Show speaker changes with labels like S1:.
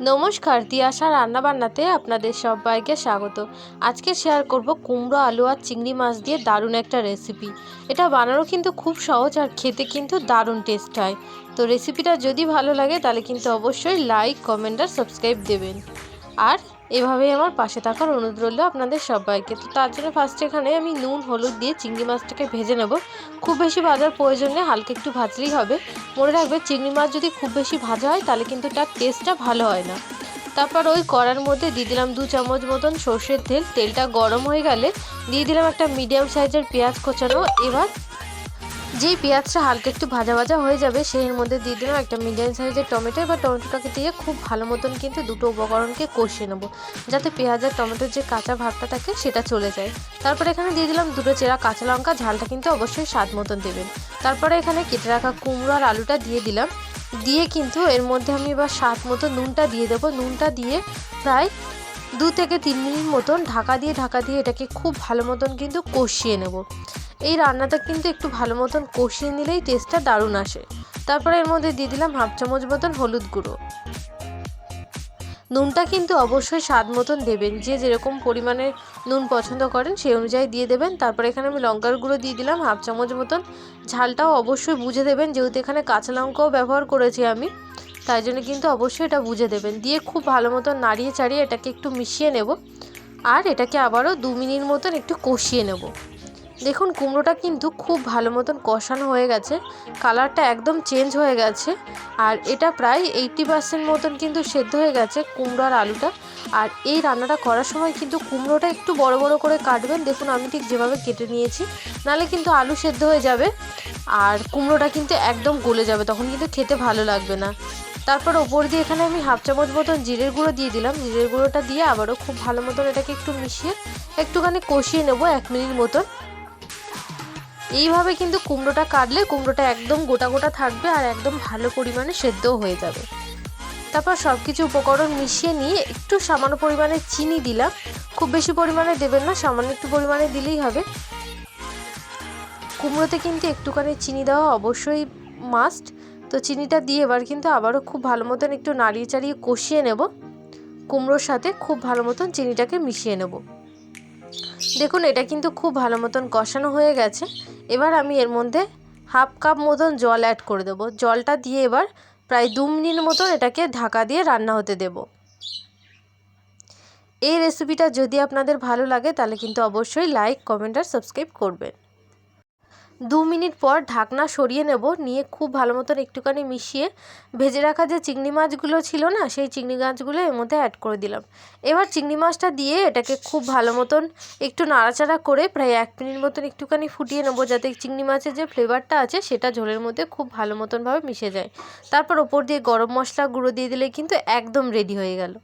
S1: নমস্কার তিয়াশা রান্নাবান্নাতে আপনাদের সবাইকে স্বাগত। আজকে শেয়ার করব কুমড়ো, আলু আর চিংড়ি মাছ দিয়ে দারুণ একটা রেসিপি এটা বানানো কিন্তু খুব সহজ আর খেতে কিন্তু দারুণ টেস্ট হয়। তো রেসিপিটা যদি ভালো লাগে তাহলে কিন্তু অবশ্যই লাইক কমেন্ট আর সাবস্ক্রাইব দেবেন। আর এভাবেই আমার পাশে থাকার অনুরোধ রইল আপনাদের সবাইকে। তো তার জন্য ফার্স্ট এখানে আমি নুন, হলুদ দিয়ে চিংড়ি মাছটাকে ভেজে নেব। খুব বেশি ভাজার প্রয়োজন নেই, হালকা একটু ভাজলেই হবে। মনে রাখবে চিংড়ি মাছ যদি খুব বেশি ভাজা হয়, তাহলে কিন্তু তার টেস্টটা ভালো হয় না। তারপর ওই কড়ার মধ্যে দিয়ে দিলাম দু চামচ মতন সর্ষের তেল। তেলটা গরম হয়ে গেলে দিয়ে দিলাম একটা মিডিয়াম সাইজের পেঁয়াজ কোচানো। এবার যেই পেঁয়াজটা হালকা একটু ভাজা ভাজা হয়ে যাবে সেই মধ্যে দিয়ে দিলাম একটা মিডিয়াম সাইজের টমেটো। এবার টমেটোটাকে দিয়ে খুব ভালো মতন কিন্তু দুটো উপকরণকে কষিয়ে নেব, যাতে পেঁয়াজ আর টমেটোর যে কাঁচা ভাবটা থাকে সেটা চলে যায়। তারপরে এখানে দিয়ে দিলাম দুটো চেরা কাঁচা লঙ্কা, ঝালটা কিন্তু অবশ্যই স্বাদ মতন দেবেন। তারপরে এখানে কেটে রাখা কুমড়ো আর আলুটা দিয়ে দিলাম। দিয়ে কিন্তু এর মধ্যে আমি এবার স্বাদ মতো নুনটা দিয়ে দেবো। নুনটা দিয়ে প্রায় দু থেকে তিন মিনিট মতন ঢাকা দিয়ে ঢাকা দিয়ে এটাকে খুব ভালো মতন কিন্তু কষিয়ে নেব। এই রান্নাটা কিন্তু একটু ভালো মতন কষিয়ে নিলেই টেস্টটা দারুণ আসে। তারপরে এর মধ্যে দিয়ে দিলাম হাফ চামচ মতন হলুদ গুঁড়ো। নুনটা কিন্তু অবশ্যই স্বাদ মতন দেবেন। যে যেরকম পরিমাণে নুন পছন্দ করেন সেই অনুযায়ী দিয়ে দেবেন। তারপরে এখানে আমি লঙ্কার গুঁড়ো দিয়ে দিলাম হাফ চামচ মতন। ঝালটাও অবশ্যই বুঝে দেবেন, যেহেতু এখানে কাঁচা লঙ্কাও ব্যবহার করেছি আমি। তাই জন্য কিন্তু অবশ্যই এটা বুঝে দেবেন। দিয়ে খুব ভালো মতন নাড়িয়ে চাড়িয়ে এটাকে একটু মিশিয়ে নেব। আর এটাকে আবারও দু মিনিট মতন একটু কষিয়ে নেব। দেখুন, কুমড়োটা কিন্তু খুব ভালো মতন কষানো হয়ে গেছে। কালারটা একদম চেঞ্জ হয়ে গেছে। আর এটা প্রায় এইটটি পার্সেন্ট মতন কিন্তু সেদ্ধ হয়ে গেছে কুমড়ো আর আলুটা। আর এই রান্নাটা করার সময় কিন্তু কুমড়োটা একটু বড় বড় করে কাটবেন। দেখুন, আমি ঠিক যেভাবে কেটে নিয়েছি। নাহলে কিন্তু আলু সেদ্ধ হয়ে যাবে। আর কুমড়োটা কিন্তু একদম গলে যাবে, তখন কিন্তু খেতে ভালো লাগবে না। তারপর ওপর দিয়ে এখানে আমি হাফ চামচ মতন জিরের গুঁড়ো দিয়ে দিলাম। জিরের গুঁড়োটা দিয়ে আবারও খুব ভালো মতন এটাকে একটু মিশিয়ে একটুখানি কষিয়ে নেব এক মিনিট মতন। এইভাবে কিন্তু কুমড়োটা কাটলে কুমড়োটা একদম গোটা গোটা থাকবে আর একদম ভালো পরিমাণে সেদ্ধও হয়ে যাবে। তারপর সব কিছু উপকরণ মিশিয়ে নিয়ে একটু সামান্য পরিমাণে চিনি দিলাম। খুব বেশি পরিমাণে দেবেন না, সামান্য একটু পরিমাণে দিলেই হবে। কুমড়োতে কিন্তু একটুখানি চিনি দেওয়া অবশ্যই মাস্ট তো চিনিটা দিয়ে এবার কিন্তু আবারও খুব ভালো মতন একটু নাড়িয়ে চাড়িয়ে কষিয়ে নেব। কুমড়োর সাথে খুব ভালো মতন চিনিটাকে মিশিয়ে নেব। দেখুন, এটা কিন্তু খুব ভালো মতন কষানো হয়ে গেছে। এবার আমি এর মধ্যে হাফ কাপ মতন জল অ্যাড করে দেবো। জলটা দিয়ে এবার প্রায় দু মিনিট মতন এটাকে ঢাকা দিয়ে রান্না হতে দেব। এই রেসিপিটা যদি আপনাদের ভালো লাগে, তাহলে কিন্তু অবশ্যই লাইক কমেন্ট আর সাবস্ক্রাইব করবেন। দু মিনিট পর ঢাকনা সরিয়ে নেব, নিয়ে খুব ভালো মতন একটুখানি মিশিয়ে ভেজে রাখা যে চিংড়ি মাছগুলো ছিল না, সেই চিংড়ি মাছগুলো এর মধ্যে অ্যাড করে দিলাম। এবার চিংড়ি মাছটা দিয়ে এটাকে খুব ভালো মতন একটু নাড়াচাড়া করে প্রায় এক মিনিট মতন একটুখানি ফুটিয়ে নেব, যাতে চিংড়ি মাছের যে ফ্লেভারটা আছে সেটা ঝোলের মধ্যে খুব ভালো মতনভাবে মিশে যায়। তারপর ওপর দিয়ে গরম মশলা গুঁড়ো দিয়ে দিলে কিন্তু একদম রেডি হয়ে গেল।